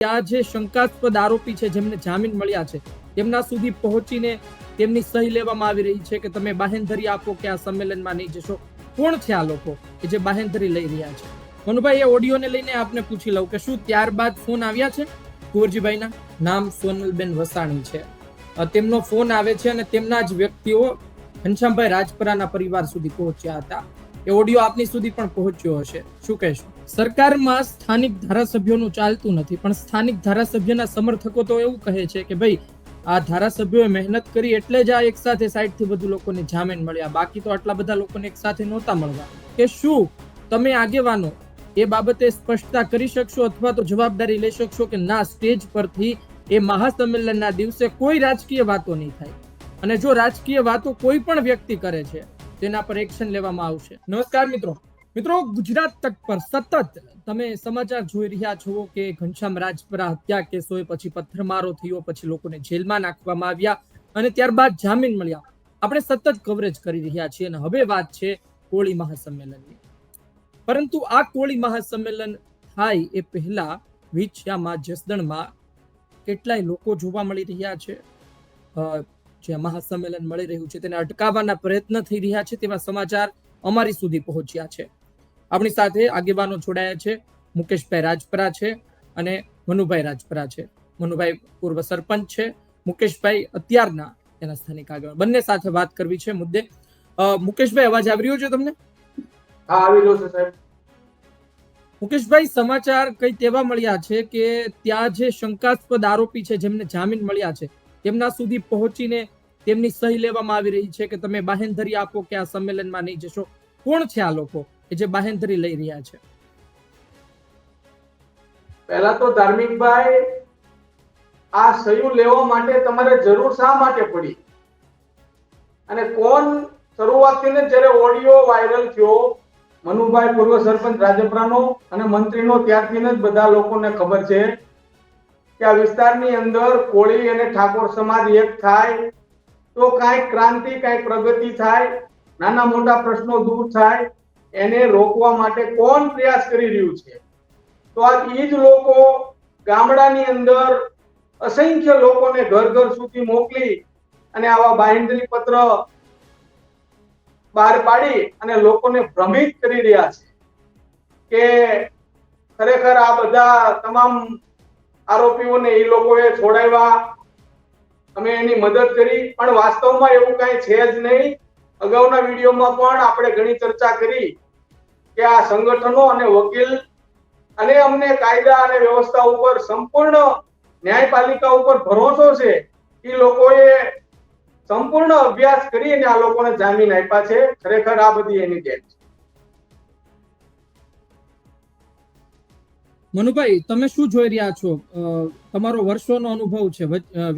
ત્યાં જે શંકાસ્પદ આરોપી છે જેમને જામીન મળ્યા છે, તેમના સુધી પહોંચીને તેમની સહી લેવામાં આવી રહી છે કે તમે બાહેંધરી આપો કે આ સંમેલનમાં નહીં જશો. કોણ છે આ લોકો કે જે બાહેંધરી લઈ રહ્યા છે? મનુભાઈ એ ઓડિયોને લઈને આપને પૂછી લઉં કે શું ત્યારબાદ ફોન આવ્યા છે? કુંવરજીભાઈના નામ સોનલબેન વસાણી છે. તેમનો ફોન આવે છે અને તેમના જ વ્યક્તિઓ ઘનશ્યામભાઈ રાજપરાના પરિવાર સુધી પહોંચ્યા હતા. એ ઓડિયો આપની સુધી પણ પહોંચ્યો હશે. શું કહેશો? સરકારમાં સ્થાનિક ધારાસભ્યોનું ચાલતું નથી. પણ સ્થાનિક ધારાસભ્યના સમર્થકો તો એવું કહે છે કે ભાઈ, આ ધારાસભ્યોએ મહેનત કરી એટલે જ આ એક સાથે સાઈઠથી વધુ લોકોને જામીન મળ્યા. બાકી તો આટલા બધા લોકોને એક સાથે નહોતા મળવા. કે શું તમે આગેવાનો એ બાબતે સ્પષ્ટતા કરી શકશો અથવા તો જવાબદારી લઈ શકશો કે ના, સ્ટેજ પરથી એ મહાસંમેલનના દિવસે કોઈ રાજકીય વાતો નહીં થાય. અને જો રાજકીય વાતો કોઈ પણ વ્યક્તિ કરે છે, તેના પર એક્શન લેવામાં આવશે. નમસ્કાર મિત્રો. મિત્રો, ગુજરાત તક પર સતત તમે સમાચાર જોઈ રહ્યા છો કે ઘનશ્યામ રાજપરા હત્યા કેસો પછી પથ્થરમારો થયો, પછી લોકોને જેલમાં નાખવામાં આવ્યા અને ત્યારબાદ જામીન મળ્યા. આપણે સતત કવરેજ કરી રહ્યા છીએ અને હવે વાત છે કોળી મહાસંમેલનની. પરંતુ આ કોળી મહાસંમેલન થાય એ પહેલા વિછિયામાં, જસદણમાં કેટલાય લોકો જોવા મળી રહ્યા છે. જે મહાસંમેલન મળી રહ્યું છે તેને અટકાવવાના પ્રયત્ન થઈ રહ્યા છે તેવા સમાચાર અમારી સુધી પહોંચ્યા છે. આપણી સાથે આગેવાનો જોડાયા છે. મુકેશભાઈ રાજપરા છે અને મનુભાઈ રાજપરા છે. મનુભાઈ પૂર્વ સરપંચ છે. મુકેશભાઈ અત્યારના એના સ્થાનિક આગેવાન. બંને સાથે વાત કરવી છે મુદ્દે. મુકેશભાઈ અવાજ આવી રહ્યો છે તમને? હા આવી રહ્યો છે સાહેબ. મુકેશભાઈ સમાચાર કઈ તેવા મળ્યા છે કે ત્યાં જે શંકાસ્પદ આરોપી છે જેમને જામીન મળ્યા છે તેમના સુધી પહોંચીને તેમની સહી લેવામાં આવી રહી છે કે તમે બાહેંધરી આપો કે આ સંમેલનમાં નહીં જશો? કોણ છે આ લોકો? જે બાહેંધરી લઈ રહ્યા છે. પહેલા તો ધાર્મિકભાઈ, આ સહયું લેવા માટે તમારે જરૂર શા માટે પડી? અને કોણ શરૂઆતથી જ્યારે ઓડિયો વાયરલ થયો, મનુભાઈ પૂર્વ સરપંચ, રાજપરાનો અને મંત્રીનો, ત્યારથી જ બધા લોકોને ખબર છે કે આ વિસ્તારની અંદર કોળી અને ઠાકોર સમાજ એક થાય તો કાંઈક ક્રાંતિ કાંઈક પ્રગતિ થાય, નાના મોટા પ્રશ્નો દૂર થાય એને રોકવા માટે કોણ પ્રયાસ કરી રહ્યું છે? તો આ એ જ લોકો ગામડાની અંદર અસંખ્ય લોકોને ઘર ઘર સુધી મોકલી અને આવા બાહેંધરી પત્ર બહાર પાડી અને લોકોને ભ્રમિત કરી રહ્યા છે કે ખરેખર આ બધા તમામ આરોપીઓને એ લોકોએ છોડાવ્યા. અમે એની મદદ કરી, પણ વાસ્તવમાં એવું કાંઈ છે જ નહીં. અગાઉના વિડીયોમાં પણ આપણે ઘણી ચર્ચા કરી કે આ સંગઠનો અને વકીલ અને અમને કાયદા અને વ્યવસ્થા ઉપર સંપૂર્ણ ન્યાયપાલિકા ઉપર ભરોસો છે, એ લોકોએ સંપૂર્ણ અભ્યાસ કરીને આ લોકોને જામીન આપ્યા છે. ખરેખર આ બધી એની દેન છે. મનુભાઈ, તમે શું જોઈ રહ્યા છો? તમારો વર્ષોનો અનુભવ છે.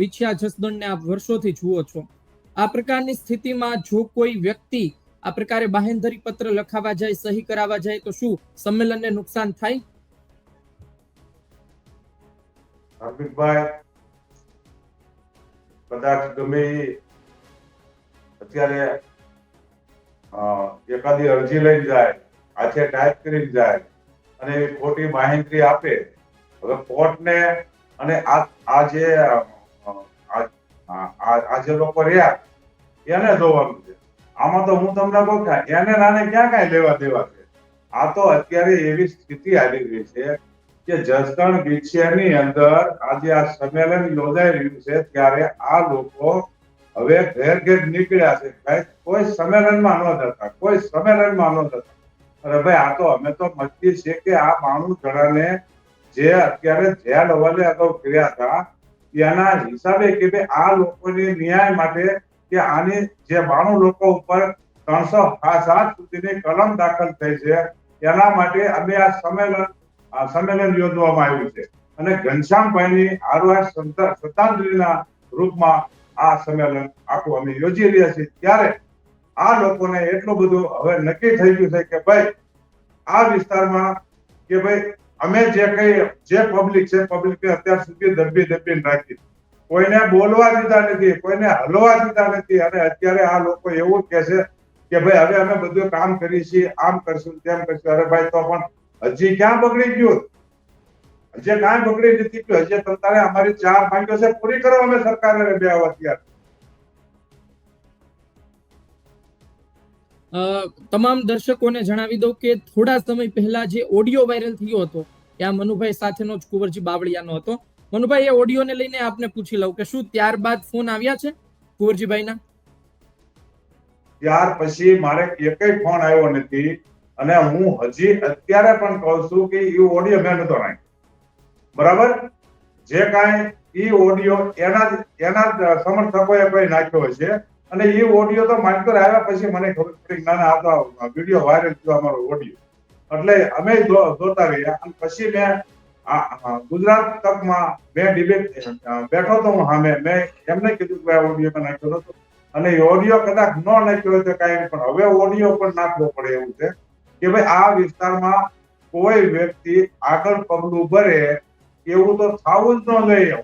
વિછિયા જસદણને આપ વર્ષોથી જુઓ છો. આ પ્રકારની સ્થિતિમાં જો કોઈ વ્યક્તિ આ પ્રકારે બાહેંધરી પત્ર લખાવા જાય, સહી કરાવવા જાય, તો શું સંમેલનને નુકસાન થાય? હાર્દિકભાઈ, કદાચ ગમે અત્યારે એકાદી અરજી લઈને જાય આજે ટાઈપ કરી જાય અને ખોટી માહિતી આપે, હવે કોર્ટને અને આ જે આ જે લોકો રહ્યા, એને જોવાનું છે. આમાં તો હું તમને કહું કે એને નાને ક્યાં કાંઈ લેવા દેવા છે? આ તો અત્યારે એવી સ્થિતિ આવી ગઈ છે કે જસદણ વિછિયાની અંદર આજે આ સંમેલન યોજાઈ રહ્યું છે ત્યારે આ લોકો હવે ઘેર ઘેર નીકળ્યા છે. ભાઈ, કોઈ સંમેલનમાં ન જતા, કોઈ સંમેલનમાં ન જતા. અરે ભાઈ, આ તો અમે તો મચીએ છીએ કે આ માણસ જણાને જે અત્યારે જેલ હવાલે અગાઉ કર્યા હતા એના હિસાબે કે ભાઈ આ લોકોને ન્યાય માટે કે આની જે બાણું લોકો ઉપર ત્રણસો સાત સુધીની કલમ દાખલ થઈ છે, એના માટે અમે આ સંમેલન સંમેલન યોજવામાં આવ્યું છે. અને ઘનશ્યામભાઈની શ્રદ્ધા- શ્રદ્ધાંજલિના રૂપમાં આ સંમેલન આખું અમે યોજી રહ્યા છીએ. ત્યારે આ લોકોને એટલું બધું હવે નક્કી થઈ ગયું છે કે ભાઈ, આ વિસ્તારમાં કે ભાઈ અમે જે કઈ, જે પબ્લિક છે પબ્લિકને અત્યાર સુધી દબી દબીને નાખી. કોઈને બોલવા દીધા નથી, કોઈને હલવા દીધા નથી અને અત્યારે આ લોકો એવું કે છે કે ભાઈ હવે અમે બધું કામ કરીએ છીએ, આમ કરશું, તેમ કરશું. અરે ભાઈ, તો પણ હજી ક્યાં બગડી ગયું? હજી કાંઈ બગડી નથી ગયું. હજી તંત્રે અમારી ચાર માંગ્યો છે, પૂરી કરો અમે સરકારને બે આવા તમામ દર્શકોને જણાવી દઉં કે થોડા સમય પહેલા જે ઓડિયો વાયરલ થયો હતો ત્યાં મનુભાઈ સાથેનો જ કુંવરજી બાવળિયાનો હતો. મનુભાઈ, એ ઓડિયોને લઈને આપને પૂછી લઉં કે શું ત્યારબાદ ફોન આવ્યા છે કુંવરજીભાઈના? ત્યાર પછી મારે એકય ફોન આવ્યો નથી અને હું હજી અત્યારે પણ કહું છું કે એ ઓડિયો મેં નતો નાખ્યો. બરાબર? જે કાંઈ ઈ ઓડિયો એના એના સમર્થકોએ કોઈ નાખ્યો છે અને એ ઓડિયો તો માનકર આવ્યા પછી મને ખબર પડી ના આ તો વીડિયો વાયરલ થયો, અમારો ઓડિયો એટલે અમે જોતા રહ્યા. અને પછી મેં ગુજરાત તકમાં મેં ડિબેટ બેઠો તો હું સામે. મેં એમને કીધું કે આ ઓડિયો નાખ્યો હતો અને ઓડિયો કદાચ ન નાખ્યો હોય તો કાંઈ પણ હવે ઓડિયો પણ નાખવો પડે એવું છે કે ભાઈ, આ વિસ્તારમાં કોઈ વ્યક્તિ આગળ પગલું ભરે એવું તો થવું જ ન જોઈએ.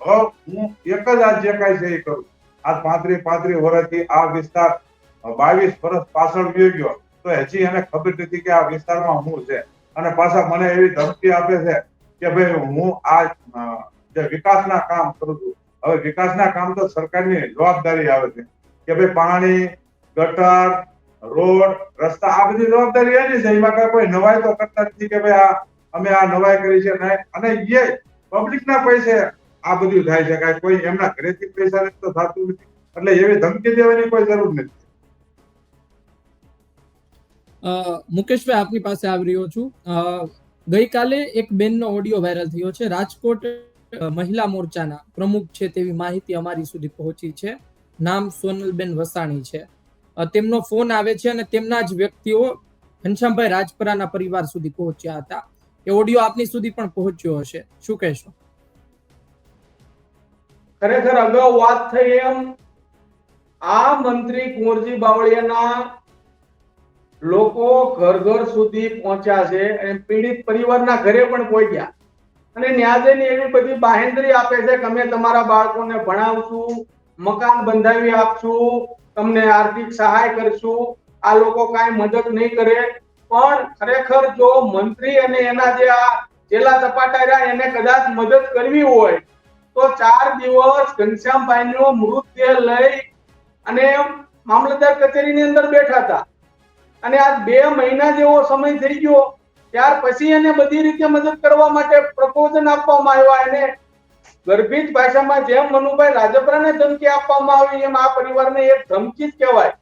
હું હું એક જ આ જે કાંઈ છે એ કરું આ પાંત્રી પાંત્રી વર્ષથી આ વિસ્તાર બાવીસ વર્ષ પાછળ ગયો. તો હજી એને ખબર નથી કે આ વિસ્તારમાં હું છે. અને પાછા મને એવી ધમકી આપે છે કે ભાઈ હું આ જે વિકાસના કામ કરું છું. હવે વિકાસના કામ તો સરકારની જવાબદારી આવે છે. કે ભાઈ પાણી, ગટર, રોડ, રસ્તા, આ બધી જવાબદારી એની છે. એમાં કાંઈ કોઈ નવાઈ તો કરતા નથી કે ભાઈ આ, અમે આ નવાઈ કરી છે નહીં. અને એ પબ્લિક ના પૈસે આ બધું થાય છે કાંઈ એમના ઘરેથી પૈસા તો થતું નથી. એટલે એવી ધમકી દેવાની કોઈ જરૂર નથી. મુકેશભાઈ, આપની પાસે આવી રહ્યો છું. ગઈકાલે એક બેનનો ઓડિયો વાયરલ થયો છે. રાજકોટ મહિલા મોરચાના પ્રમુખ છે તેવી માહિતી અમારી સુધી પહોંચી છે. નામ સોનલબેન વસાણી છે. તેમનો ફોન આવે છે અને તેમના જ વ્યક્તિઓ ઘનશ્યામભાઈ રાજપરાના પરિવાર સુધી પહોંચ્યા હતા. એ ઓડિયો આપની સુધી પણ પહોંચ્યો હશે. શું કહેશો? ખરેખર અગાઉ વાત થઈ એમ, આ મંત્રી કુંવરજી બાવળિયાના લોકો ઘર ઘર સુધી પહોંચ્યા છે અને પીડિત પરિવારના ઘરે પણ પહોંચ્યા અને ન્યાજની એવી બધી બાહેંધરી આપે છે કે અમે તમારા બાળકોને ભણાવશું, મકાન બંધાવી આપશું, તમને આર્થિક સહાય કરશું, આ લોકો કાંઈ મદદ નહીં કરે. પણ ખરેખર જો મંત્રી અને એના જે આ ચેલા ચપાટા રહ્યા એને કદાચ મદદ કરવી હોય તો ચાર દિવસ ઘનશ્યામભાઈનો મૃતદેહ લઈ અને મામલતદાર કચેરીની અંદર બેઠા હતા. અને આ બે મહિના જેવો સમય થઈ ગયો, ત્યાર પછી એને બધી રીતે મદદ કરવા માટે પ્રપોઝન આપવામાં આવ્યા એને ગર્ભિત ભાષામાં જેમ મનુભાઈ રાજપરાને ધમકી આપવામાં આવી, એમ આ પરિવારને એક ધમકી જ કહેવાય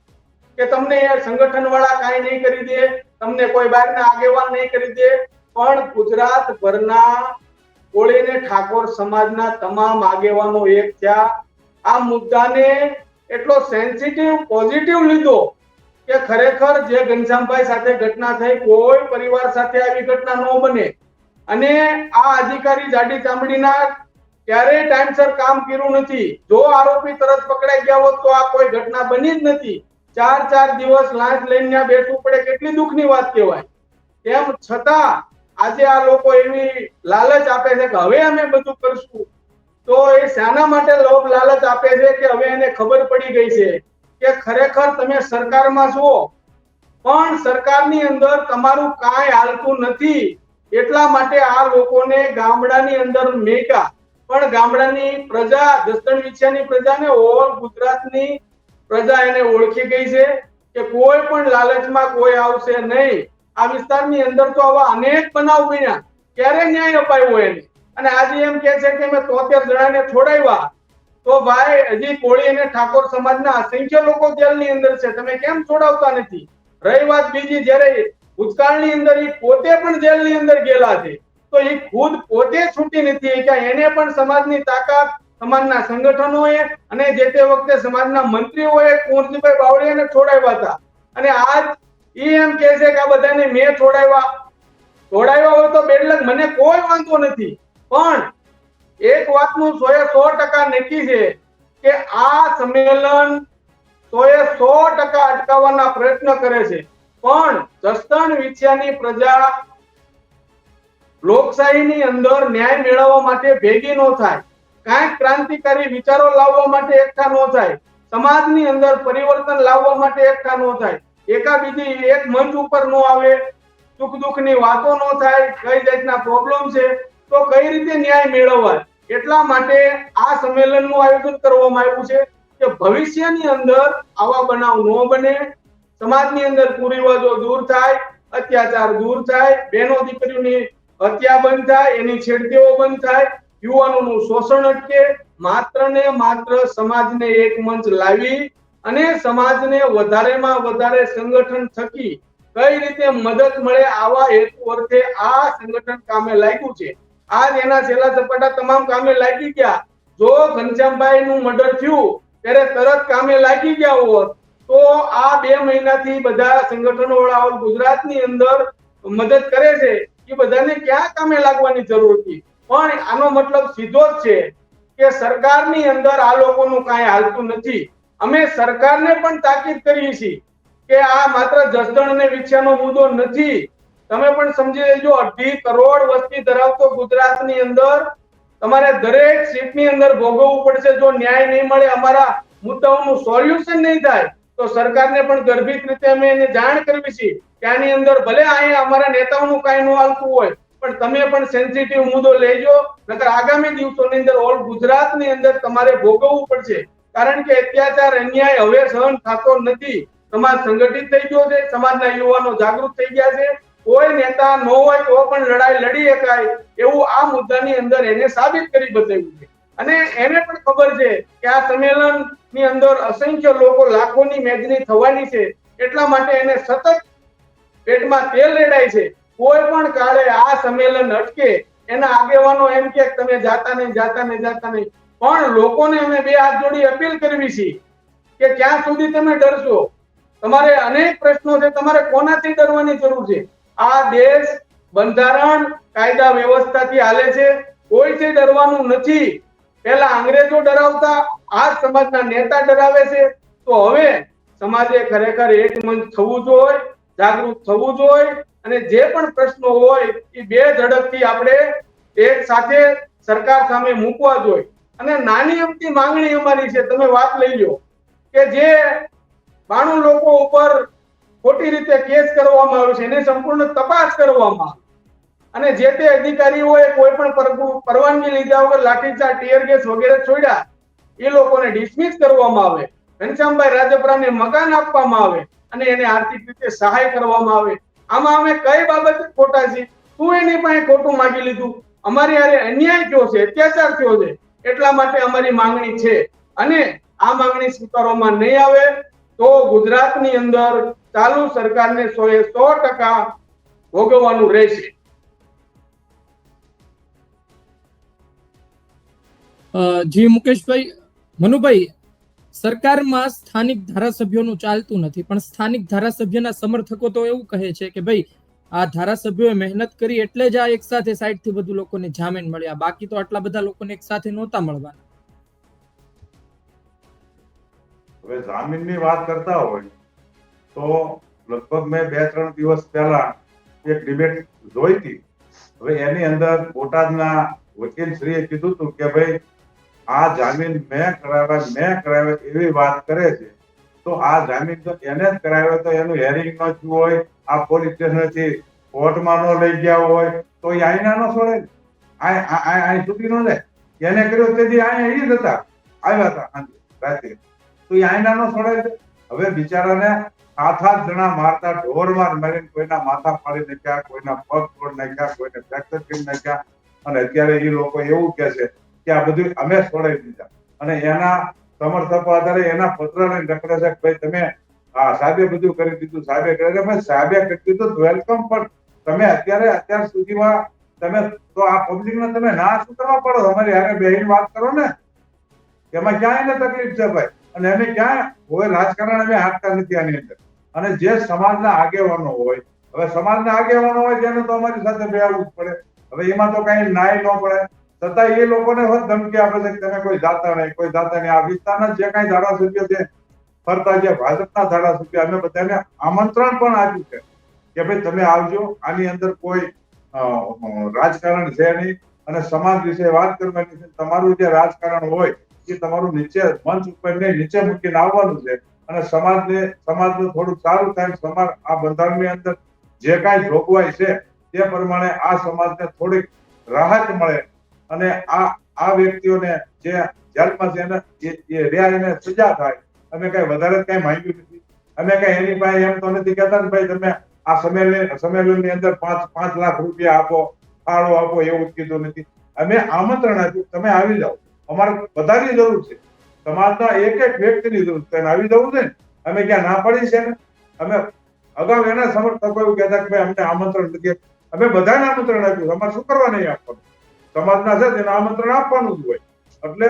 કે તમને સંગઠન વાળા કાંઈ નહીં કરી દે, તમને કોઈ બહારના આગેવાન નહીં કરી દે. પણ ગુજરાત ભરના કોળી અને ઠાકોર સમાજના તમામ આગેવાનો એક થયા. આ મુદ્દાને એટલો સેન્સિટિવ પોઝિટિવ લીધો કે ખરેખર જે ઘનશ્યામભાઈ સાથે ઘટના થઈ, કોઈ પરિવાર સાથે આવી ઘટના ન બને. અને આ અધિકારી જાડી ચામડીના ક્યારેય ટાઈમસર કામ કર્યું નથી. જો આરોપી તરત પકડાઈ ગયા હોત તો આ કોઈ ઘટના બની જ નથી. ચાર ચાર દિવસ લાંચ લઈને બેસવું પડે. કેટલી દુઃખની વાત કહેવાય. તેમ છતાં આજે આ લોકો એવી લાલચ આપે છે કે હવે અમે બધું કરશું. તો એ શાના માટે લોભ લાલચ આપે છે કે હવે એને ખબર પડી ગઈ છે કે ખરેખર તમે સરકારમાં છો પણ સરકારની અંદર તમારું કાંઈ હાલતું નથી. એટલા માટે આ લોકોને ગામડાની અંદર મેકા પણ ગામડાની પ્રજા દસણ વિછાની પ્રજાને ઓલ ગુજરાતની પ્રજા એને ઓળખી ગઈ છે કે કોઈ પણ લાલચમાં કોઈ આવશે નહીં. આ વિસ્તારની અંદર તો આવા અનેક બનાવ બન્યા. ક્યારે ન્યાય અપાયો એને? અને આજે એમ કે છે કે મેં તોતેર જણાને છોડાવ્યા. તો ભાઈ, હજી કોળી અને ઠાકોર સમાજના અસંખ્ય લોકો જેલની અંદર છે. તમે કેમ છોડાવતા નથી? રહી વાત બીજી, જ્યારે ભૂતકાળની અંદર એ પોતે પણ જેલની અંદર ગયેલા છે, તો એ ખુદ પોતે છૂટી નથી કે એને પણ સમાજની તાકાત, સમાજના સંગઠનોએ અને જે તે વખતે સમાજના મંત્રીઓએ કુંવરજીભાઈ બાવળીયાને છોડાવ્યા હતા. અને આજ ઈ એમ કહે છે કે આ બધાને મેં છોડાવ્યા. છોડાવ્યા હોય તો બેડલક મને કોઈ વાંધો નથી. પણ એક વાતનું સો એ સો ટકા નક્કી છે કે આ સંમેલન સો એ સો ટકા અટકાવવાના પ્રયત્ન કરે છે. પણ જસદણ વિછિયાની પ્રજા લોકશાહીની અંદર ન્યાય મેળવવા માટે ભેગી ન થાય. કાંઈક ક્રાંતિકારી વિચારો લાવવા માટે એકઠા ન થાય. સમાજની અંદર પરિવર્તન લાવવા માટે એકઠા ન થાય. એકાબીજી એક મંચ ઉપર ન આવે, સુખ દુઃખની વાતો ન થાય, કઈ જાતના પ્રોબ્લેમ છે, તો કઈ રીતે ન્યાય મેળવવાય એટલા માટે આ સંમેલનનું આયોજન કરવામાં આવ્યું છે કે ભવિષ્યની અંદર આવા બનાવ ન બને, સમાજની અંદર કુરિવાજો દૂર થાય, અત્યાચાર દૂર થાય બહેનો દીકરીઓની હત્યા બંધ થાય, એની છેડતીઓ બંધ થાય, યુવાનોનું શોષણ અટકે માત્ર ને માત્ર સમાજને એક મંચ લાવી અને સમાજને વધારેમાં વધારે સંગઠન થકી કઈ રીતે મદદ મળે આવા હેતુ અર્થે આ સંગઠન કામે લાગ્યું છે. આજ એના છેલ્લા સપાટા તમામ કામે લાગી ગયા. જો ઘનશ્યામભાઈ નું મર્ડર થયું, ત્યારે તરત કામે લાગી ગયા હોત, તો આ બે મહિનાથી બધા સંગઠનો વાળા ગુજરાતની અંદર મદદ કરે છે એ બધાને ક્યાં કામે લાગવાની જરૂર હતી? પણ આનો મતલબ સીધો જ છે કે સરકારની અંદર આ લોકોનું કાંઈ હાલતું નથી. અમે સરકારને પણ તાકીદ કરીએ છીએ કે આ માત્ર જસદણ અને વિછિયાનો મુદ્દો નથી. તમે પણ સમજી લેજો, અઢી કરોડ વસ્તી ધરાવતો ગુજરાતની અંદર તમારે દરેક સીટની અંદર ભોગવવું પડશે. જો ન્યાય નહીં મળે, અમારા મુદ્દાઓનું સોલ્યુશન નહીં થાય, તો સરકારને પણ ગર્ભિત રીતે અમે એને જાણ કરવી છે કે આની અંદર ભલે અહીંયા અમારા નેતાઓનું કાંઈ ન હાલતું હોય, પણ તમે પણ સેન્સિટિવ મુદ્દો લેજો. નકર આગામી દિવસોની અંદર ઓલ ગુજરાતની અંદર તમારે ભોગવવું પડશે. કારણ કે અત્યાચાર, અન્યાય, હવે સહન થતો નથી. સમાજ સંગઠિત થઈ ગયો છે, સમાજના યુવાનો જાગૃત થઈ ગયા છે. કોઈ નેતા ન હોય, તો પણ લડાઈ લડી શકાય એવું આ મુદ્દાની અંદર એને સાબિત કરી બતાવ્યું છે. અને એને પણ ખબર છે કે આ સંમેલનની અંદર અસંખ્ય લોકો લાખોની મેદની થવાની છે. એટલા માટે એને સતત પેટમાં તેલ રેડાય છે. કોઈ પણ કાળે આ સંમેલન અટકે, એના આગેવાનો એમ કે તમે જાતા નહીં જાતા નહીં જાતા નહીં. પણ લોકોને અમે બે હાથ જોડી અપીલ કરવી છે કે ક્યાં સુધી તમે ડરશો, તમારે અનેક પ્રશ્નો છે, તમારે કોનાથી ડરવાની જરૂર છે? આ દેશ બંધારણ કાયદા વ્યવસ્થાથી હાલે છે, કોઈથી ડરવાનું નથી. પહેલા અંગ્રેજો ડરાવતા આ સમાજના નેતા ડરાવે છે. તો હવે સમાજે ખરેખર એક મંચ થવું જોઈએ, જાગૃત થવું જોઈએ અને જે પણ પ્રશ્નો હોય, એ બે ઝડપથી આપણે એક સાથે સરકાર સામે મૂકવા જોઈએ. અને નાની અમથી માંગણી અમારી છે, તમે વાત લઈ લો કે જે બાણું લોકો ઉપર ખોટી રીતે કેસ કરવામાં આવ્યો છે, એની સંપૂર્ણ તપાસ કરવામાં અને જે તે અધિકારીઓએ કોઈ પણ પરવાનગી લીધા વગર લાઠીચાર્જ, ટીયર ગેસ વગેરે છોડ્યા, એ લોકોને ડિસમિસ કરવામાં આવે. ઘનશ્યામભાઈ રાજપરાને મકાન આપવામાં આવે અને એને આર્થિક રીતે સહાય કરવામાં આવે. આમાં અમે કઈ બાબત ખોટા છીએ? તું એની પાસે ખોટું માગી લીધું. અમારી હારે અન્યાય થયો છે, અત્યાચાર થયો છે. એટલા માટે અમારી માંગણી છે. અને આ માંગણી સ્વીકારવામાં નહીં આવે તો ગુજરાતની અંદર ચાલુ સરકારને સો એ સો ટકા ભોગવવાનું રહેશે. જી મુકેશભાઈ, મનુભાઈ, સરકારમાં સ્થાનિક ધારાસભ્યોનું ચાલતું નથી, પણ સ્થાનિક ધારાસભ્યના સમર્થકો તો એવું કહે છે કે ભાઈ આ ધારાસભ્યોએ મહેનત કરી એટલે જ આ એક સાથે સાઈડથી બધું લોકોને જામીન મળ્યા. બાકી તો આટલા બધા લોકોને એક સાથે નહોતા મળવાના. હવે જામીનની વાત કરતા હોય તો લગભગ મેં બે ત્રણ દિવસ પહેલા એક ડિબેટ જોઈ હતી. હવે એની અંદર બોટાદના વકીલ શ્રીએ કીધું હતું કે ભાઈ, આ જામીન મેં કરાવ્યા મેં કરાવ્યા એવી વાત કરે છે. તો આ જામીન તો એને જ કરાવ્યો તો એનું હેરિંગ ન થયું હોય આ પોલીસ સ્ટેશનથી કોર્ટમાં ન લઈ ગયા હોય, તો એ આઈના ન છોડે. ને. સુધી ન લે એને કર્યો તેથી અહીંયા એ જ હતા. આવ્યા હતા રાત્રે. તો એ આઈના નો છોડે હવે બિચારાને સાત આઠ જણા મારતા, ઢોર માર મારીને કોઈના માથા ફાડી નાખ્યા, કોઈના પગ તોડ નાખ્યા, કોઈને ફ્રેક્ચર કરી નાખ્યા. અને અત્યારે એ લોકો એવું કે છે કે આ બધું અમે છોડાવી દીધા. અને એના સમર્થકો આધારે એના પત્રને નકળે છે કે ભાઈ તમે આ સાહેબે બધું કરી દીધું. સાહેબે કરે ભાઈ સાહેબે કરી દીધું વેલકમ પણ તમે અત્યારે, અત્યાર સુધીમાં તમે તો આ પબ્લિકને તમે ના શું કરવા પડો. અમારી હારે બેહીને વાત કરો ને. એમાં ક્યાં એને તકલીફ છે ભાઈ. અને એને ક્યાં? કોઈ રાજકારણ અમે હાંકતા નથી આની અંદર. અને જે સમાજના આગેવાનો હોય, હવે સમાજના આગેવાનો હોય તેને તો અમારી સાથે બેહવું જ પડે. હવે એમાં તો કઈ નાય ન પડે છતાં એ લોકોને ધમકી આપે છે તમે કોઈ જાતા નહીં. કોઈ જાતા નહીં આ વિસ્તારના જે કઈ ધારાસભ્ય છે ફરતા જે ભાજપના ધારાસભ્ય અમે બધાને આમંત્રણ પણ આપ્યું છે કે ભાઈ તમે આવજો. આની અંદર કોઈ રાજકારણ છે નહીં અને સમાજ વિશે વાત કરવાની છે. તમારું જે રાજકારણ હોય એ તમારું નીચે મંચ ઉપર નહીં નીચે મૂકીને આવવાનું છે અને સમાજને, સમાજનું થોડું સારું થાય સમાજ આ બંધારણની અંદર જે કાંઈ જોગવાઈ છે તે પ્રમાણે આ સમાજને થોડીક રાહત મળે અને આ આ વ્યક્તિઓને જે જેલમાં છે એને એ રહ્યા એને સજા થાય અમે કઈ વધારે કઈ માંગ્યું નથી. અમે કઈ એની પાસે એમ તો નથી કહેતા ને ભાઈ, તમે આ સંમેલન સંમેલનની અંદર પાંચ પાંચ લાખ રૂપિયા આપો, ફાળો આપો એવું કીધું નથી. અમે આમંત્રણ આપ્યું, તમે આવી જાઓ. અમારે બધાની જરૂર છે. સમાજના એક એક વ્યક્તિની જરૂર છે. આવી જવું છે ને, અમે ક્યાં ના પડી છે ને? અમે અગાઉ એના સમર્થકો એવું કહેતા કે ભાઈ, અમને આમંત્રણ નથી અમે બધાને આમંત્રણ આપ્યું. અમારે શું કરવા નહીં આપવાનું? સમાજના છે તેને આમંત્રણ આપવાનું જ હોય. એટલે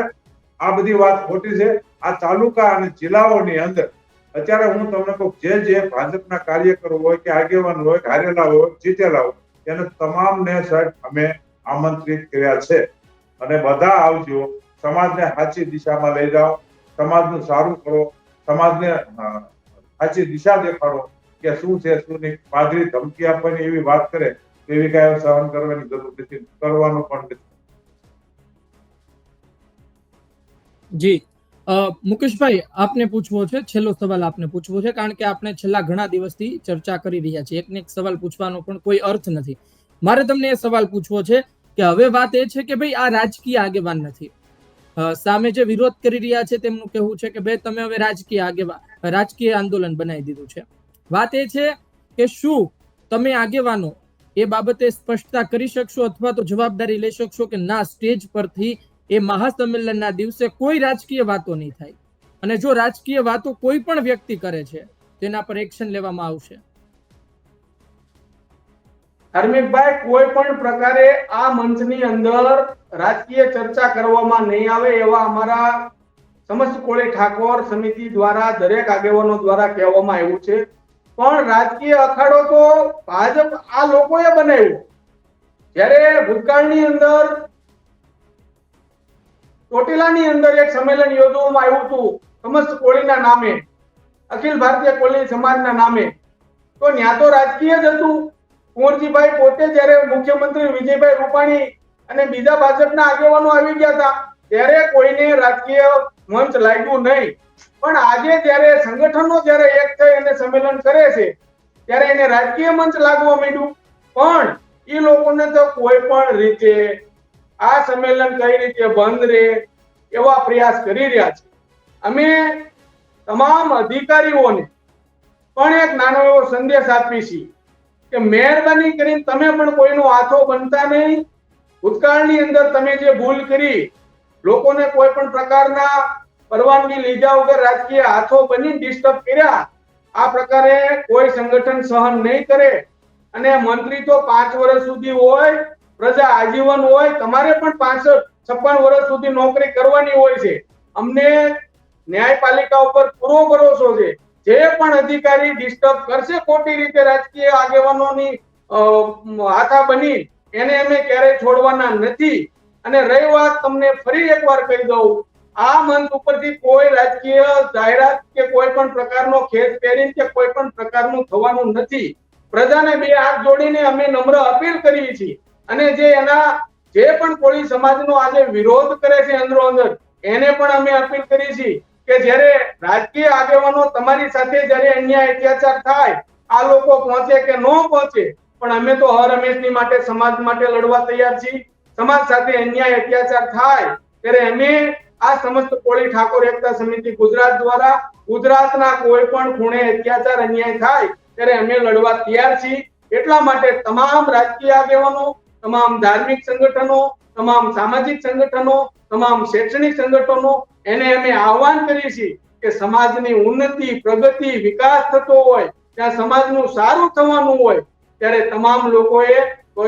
આ બધી વાત ખોટી છે. આ તાલુકા અને જિલ્લાઓની અંદર અત્યારે હું તમને કહું, જે જે ભાજપના કાર્યકરો હોય કે આગેવાન હોય હારેલા હોય, જીતેલા હોય એને તમામને સાહેબ અમે આમંત્રિત કર્યા છે. અને બધા આવજો, સમાજને સાચી દિશામાં લઈ જાઓ, સમાજનું સારું કરો, સમાજને સાચી દિશા દેખાડો કે શું છે, શું નહીં, પાદરી ધમકી આપવાની એવી વાત કરે એવી કાંઈ સહન કરવાની જરૂર નથી, કરવાનું પણ નથી. જી. મુકેશભાઈ, આપને પૂછવો છે, છેલ્લો સવાલ આપને પૂછવો છે, કારણ કે આપણે છેલ્લા ઘણા દિવસથી ચર્ચા કરી રહ્યા છીએ. એકને એક સવાલ પૂછવાનો પણ કોઈ અર્થ નથી. મારે તમને એ સવાલ પૂછવો છે કે હવે વાત એ છે કે ભાઈ આ રાજકીય આગેવાન નથી. સામે જે વિરોધ કરી રહ્યા છે તેમનું કહેવું છે કે ભાઈ તમે હવે રાજકીય આગેવાન રાજકીય આંદોલન બનાવી દીધું છે. વાત એ છે કે શું તમે આગેવાનો એ બાબતે સ્પષ્ટતા કરી શકશો અથવા તો જવાબદારી લઈ શકશો કે ના, સ્ટેજ પરથી એ મહાસંમેલનના દિવસે કોઈ રાજકીય વાતો નહીં થાય. અને જો રાજકીય વાતો કોઈ પણ વ્યક્તિ કરે છે, તેના પર એક્શન લેવામાં આવશે. ધાર્મિકભાઈ કોઈ પણ પ્રકારે આ મંચની અંદર રાજકીય ચર્ચા કરવામાં નહીં આવે એવા અમારા સમસ્ત કોળી ઠાકોર સમિતિ દ્વારા, દરેક આગેવાનો દ્વારા કહેવામાં આવ્યું છે. પણ રાજકીય અખાડો તો ભાજપ આ લોકોએ બનાવ્યો. જ્યારે ભૂતકાળની અંદર ચોટીલાની અંદર એક સંમેલન યોજવામાં આવ્યું હતું, સમસ્ત કોળીના નામે, અખિલ ભારતીય કોળી સમાજના નામે. તો ત્યાં તો રાજકીય જ હતું. કુંવરજીભાઈ પોતે જ્યારે મુખ્યમંત્રી વિજયભાઈ રૂપાણી અને બીજા ભાજપના આગેવાનો આવી ગયા હતા, ત્યારે કોઈને રાજકીય મંચ લાગ્યું નહીં. પણ આજે જ્યારે સંગઠનો જ્યારે એક થઈ અને સંમેલન કરે છે, ત્યારે એને રાજકીય મંચ લાગવા માંડ્યું. પણ એ લોકોને તો કોઈ પણ રીતે આ સંમેલન કઈ રીતે બંધ રહે એવા પ્રયાસ કરી રહ્યા છે. અમે તમામ અધિકારીઓને પણ એક નાનો એવો સંદેશ આપીએ છીએ કે મહેરબાની કરીને તમે પણ કોઈનો હાથો બનતા નહીં. ભૂતકાળની અંદર તમે જે ભૂલ કરી, લોકોને કોઈ પણ પ્રકારના પરવાનગી લીધા વગર રાજકીય હાથો બની ડિસ્ટર્બ કર્યા, આ પ્રકારે કોઈ સંગઠન સહન નહીં કરે અને મંત્રી તો પાંચ વર્ષ સુધી હોય પ્રજા આજીવન હોય, તમારે પણ પાંસઠ, છપ્પન વર્ષ સુધી નોકરી કરવાની હોય છે. અમને ન્યાયપાલિકા ઉપર પૂરો ભરોસો છે. જે પણ અધિકારી ડિસ્ટર્બ કરશે ખોટી રીતે રાજકીય આગેવાનોની હાથા બની, એને અમે ક્યારેય છોડવાના નથી. અને રહી વાત તમને ફરી એકવાર કહી દઉં, આ મંચ ઉપરથી કોઈ રાજકીય જાહેરાત કે કોઈ પણ પ્રકારનો ખેત પહેરીને કે કોઈ પણ પ્રકારનું થવાનું નથી. પ્રજાને બે હાથ જોડીને અમે નમ્ર અપીલ કરીએ છીએ. અને જે એના, જે પણ કોળી સમાજનો આજે વિરોધ કરે છે અંદરો અંદર, એને પણ અમે અપીલ કરી છે કે જ્યારે રાજકીય આગેવાનો તમારી સાથે જ્યારે અન્યાય અત્યાચાર થાય, આ લોકો પહોંચે કે ન પહોંચે, પણ અમે તો હર હંમેશની માટે સમાજ માટે લડવા તૈયાર છીએ. સમાજ સાથે અન્યાય અત્યાચાર થાય, ત્યારે અમે આ સમસ્ત કોળી ઠાકોર એકતા સમિતિ ગુજરાત દ્વારા, ગુજરાતના કોઈ પણ ખૂણે અત્યાચાર, અન્યાય થાય, ત્યારે અમે લડવા તૈયાર છીએ. એટલા માટે તમામ રાજકીય આગેવાનો તમામ ધાર્મિક સંગઠનો, તમામ સામાજિક સંગઠનો, તમામ શૈક્ષણિક સંગઠનો એને અમે આહવાન કરીએ છીએ કે સમાજની ઉન્નતિ, પ્રગતિ, વિકાસ થતો હોય, ત્યાં સમાજનું સારું થવાનું હોય, ત્યારે તમામ લોકોએ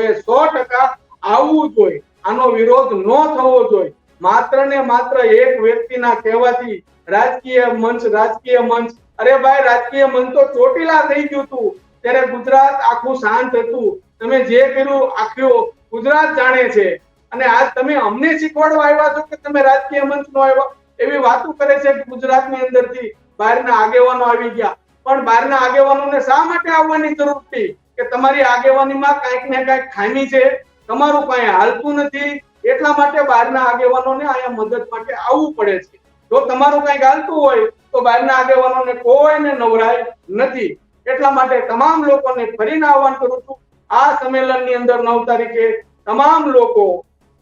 એ સો ટકા આવવું જોઈએ. આનો વિરોધ ન થવો જોઈએ. માત્ર ને માત્ર એક વ્યક્તિના કહેવાથી રાજકીય મંચ રાજકીય મંચ. અરે ભાઈ, રાજકીય મંચ તો ચોટીલા થઈ ગયું હતું. ત્યારે ગુજરાત આખું શાંત હતું. તમે જે કર્યું આખું ગુજરાત જાણે છે. અને આજ તમે અમને શીખવાડવા આવ્યા છો કે તમે રાજકીય મંચ નો આવ્યા. એવી વાતો કરે છે કે ગુજરાતની અંદરથી બહારના આગેવાનો આવી ગયા. પણ બહારના આગેવાનોને શા માટે આવવાની જરૂર હતી? કે તમારી આગેવાનીમાં કાંઈક ને કાંઈક ખામી છે. તમારું કાંઈ હાલતું નથી. એટલા માટે બહારના આગેવાનોને અહીંયા મદદ માટે આવવું પડે છે. જો તમારું કાંઈક હાલતું હોય, તો બહારના આગેવાનોને કોઈને નવરાય નથી. એટલા માટે તમામ લોકોને ફરીને આહવાન કરું છું આ સંમેલનની અંદર નવ તારીખે તમામ લોકો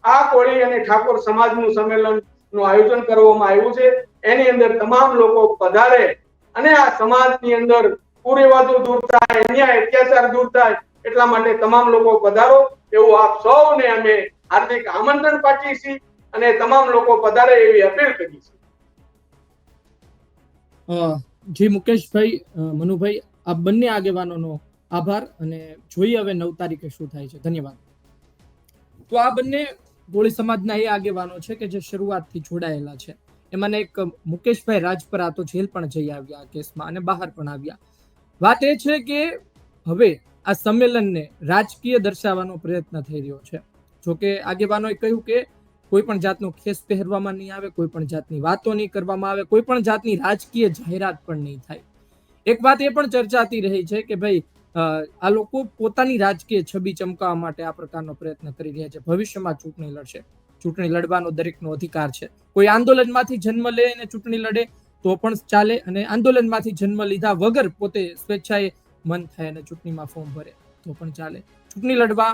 આ કોળી અને ઠાકોર સમાજનું સંમેલનનું આયોજન કરવામાં આવ્યું છે. એની અંદર તમામ લોકો પધારે અને આ સમાજની અંદર કુરેવાજો દૂર થાય, અન્યાય, અત્યાચાર દૂર થાય એટલા માટે તમામ લોકો પધારો. એવું આપ સૌને અમે હાર્દિક આમંત્રણ પાઠવી છીએ અને તમામ લોકો પધારે એવી અપીલ કરી છે જી મુકેશભાઈ મનુભાઈ આ બંને આગેવાનોનો આભાર અને જોઈએ હવે નવ તારીખે શું થાય છે. ધન્યવાદ. તો આ બંને ગોળી સમાજના એ આગેવાનો છે કે જે શરૂઆતથી જોડાયેલા છે. એમાંને એક મુકેશભાઈ રાજપરા તો જેલ પણ જઈ આવ્યા આ કેસમાં અને બહાર પણ આવ્યા. વાત એ છે કે હવે આ સંમેલનને રાજકીય દર્શાવવાનો પ્રયત્ન થઈ રહ્યો છે. જોકે આગેવાનોએ કહ્યું કે કોઈ પણ જાતનો ખેસ પહેરવામાં નહીં આવે, કોઈ પણ જાતની વાતો નહીં કરવામાં આવે, કોઈ પણ જાતની રાજકીય જાહેરાત પણ નહીં થાય. એક વાત એ પણ ચર્ચાતી રહી છે કે ભાઈ આ લોકો પોતાની રાજકીય છબી ચમકાવવા માટે આ પ્રકારનો પ્રયત્ન કરી રહ્યા છે. ભવિષ્યમાં ચૂંટણી લડશે. ચૂંટણી લડવાનો દરેકનો અધિકાર છે. કોઈ આંદોલનમાંથી જન્મ લે અને ચૂંટણી લડે તો પણ ચાલે અને આંદોલનમાંથી જન્મ લીધા વગર પોતે સ્વેચ્છાએ મન થાય અને ચૂંટણીમાં ફોર્મ ભરે તો પણ ચાલે. ચૂંટણી લડવા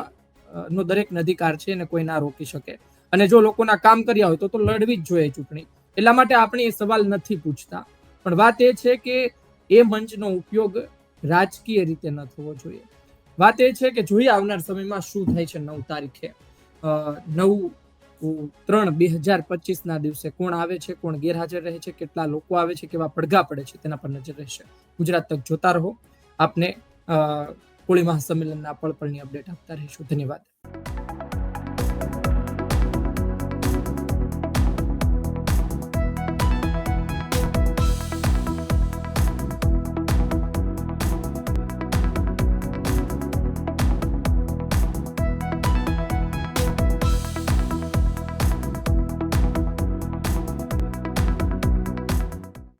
નો દરેકનો અધિકાર છે અને કોઈ ના રોકી શકે. અને જો લોકોના કામ કર્યા હોય તો તો લડવી જ જોઈએ ચૂંટણી. એટલા માટે આપણે એ સવાલ નથી પૂછતા. પણ વાત એ છે કે એ મંચનો ઉપયોગ રાજકીય રીતે ન થવો જોઈએ. વાત એ છે કે જોઈએ આવનાર સમયમાં શું થાય છે નવ તારીખે. નવ, ત્રણ, બે હજાર પચીસના દિવસે કોણ આવે છે, કોણ ગેરહાજર રહે છે, કેટલા લોકો આવે છે, કેવા પડઘા પડે છે, તેના પર નજર રહેશે. ગુજરાત તક જોતા રહો. આપને કોળી મહાસંમેલનના પળપળની અપડેટ આપતા રહીશું. ધન્યવાદ.